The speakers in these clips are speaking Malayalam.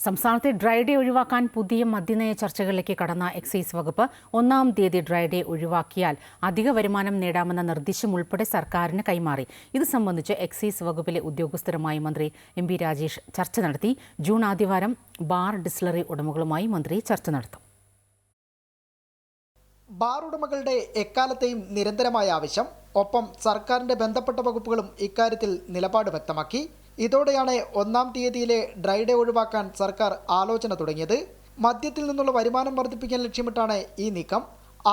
സംസ്ഥാനത്തെ ഡ്രൈ ഡേ ഒഴിവാക്കാൻ പുതിയ മദ്യനയ ചർച്ചകളിലേക്ക് കടന്ന എക്സൈസ് വകുപ്പ് ഒന്നാം തീയതി ഡ്രൈ ഡേ ഒഴിവാക്കിയാൽ അധിക വരുമാനം നേടാമെന്ന നിർദ്ദേശം ഉൾപ്പെടെ സർക്കാരിന് കൈമാറി. ഇത് സംബന്ധിച്ച് എക്സൈസ് വകുപ്പിലെ ഉദ്യോഗസ്ഥരുമായി മന്ത്രി എം പി രാജേഷ് ചർച്ച നടത്തി. ജൂൺ ആദ്യവാരം ബാർ ഡിസ്ലറി ഉടമകളുമായി മന്ത്രി ചർച്ച നടത്തും. ബാർ ഉടമകളുടെ എക്കാലത്തെയും നിരന്തരമായ ആവശ്യം ഒപ്പം സർക്കാരിന്റെ ബന്ധപ്പെട്ട വകുപ്പുകളും ഇക്കാര്യത്തിൽ നിലപാട് വ്യക്തമാക്കി. ഇതോടെയാണ് ഒന്നാം തീയതിയിലെ ഡ്രൈ ഡേ ഒഴിവാക്കാൻ സർക്കാർ ആലോചന തുടങ്ങിയത്. മദ്യത്തിൽ നിന്നുള്ള വരുമാനം വർദ്ധിപ്പിക്കാൻ ലക്ഷ്യമിട്ടാണ് ഈ നീക്കം.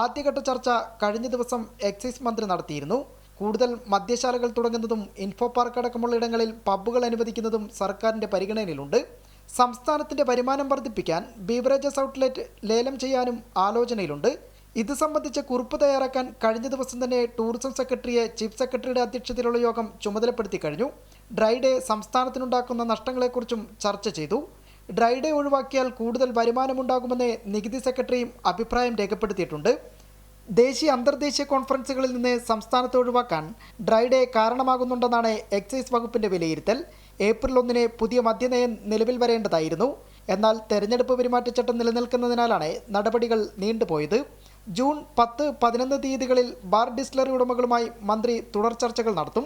ആദ്യഘട്ട ചർച്ച കഴിഞ്ഞ ദിവസം എക്സൈസ് മന്ത്രി നടത്തിയിരുന്നു. കൂടുതൽ മദ്യശാലകൾ തുടങ്ങുന്നതും ഇൻഫോ പാർക്ക് അടക്കമുള്ള ഇടങ്ങളിൽ പബ്ബുകൾ അനുവദിക്കുന്നതും സർക്കാരിന്റെ പരിഗണനയിലുണ്ട്. സംസ്ഥാനത്തിന്റെ വരുമാനം വർദ്ധിപ്പിക്കാൻ ബീവറേജസ് ഔട്ട്ലെറ്റ് ലേലം ചെയ്യാനും ആലോചനയിലുണ്ട്. ഇത് സംബന്ധിച്ച് കുറിപ്പ് തയ്യാറാക്കാൻ കഴിഞ്ഞ ദിവസം തന്നെ ടൂറിസം സെക്രട്ടറിയെ ചീഫ് സെക്രട്ടറിയുടെ അധ്യക്ഷതയിലുള്ള യോഗം ചുമതലപ്പെടുത്തി കഴിഞ്ഞു. ഡ്രൈ ഡേ സംസ്ഥാനത്തിനുണ്ടാക്കുന്ന നഷ്ടങ്ങളെക്കുറിച്ചും ചർച്ച ചെയ്തു. ഡ്രൈ ഡേ ഒഴിവാക്കിയാൽ കൂടുതൽ വരുമാനമുണ്ടാകുമെന്ന് നികുതി സെക്രട്ടറിയും അഭിപ്രായം രേഖപ്പെടുത്തിയിട്ടുണ്ട്. ദേശീയ അന്തർദേശീയ കോൺഫറൻസുകളിൽ നിന്ന് സംസ്ഥാനത്ത് ഒഴിവാക്കാൻ ഡ്രൈ ഡേ കാരണമാകുന്നുണ്ടെന്നാണ് എക്സൈസ് വകുപ്പിന്റെ വിലയിരുത്തൽ. ഏപ്രിൽ ഒന്നിന് പുതിയ മദ്യനയം നിലവിൽ വരേണ്ടതായിരുന്നു. എന്നാൽ തെരഞ്ഞെടുപ്പ് പെരുമാറ്റച്ചട്ടം നിലനിൽക്കുന്നതിനാലാണ് നടപടികൾ നീണ്ടുപോയത്. ജൂൺ പത്ത് പതിനൊന്ന് തീയതികളിൽ ബാർ ഡിസ്ലറി ഉടമകളുമായി മന്ത്രി തുടർ ചർച്ചകൾ നടത്തും.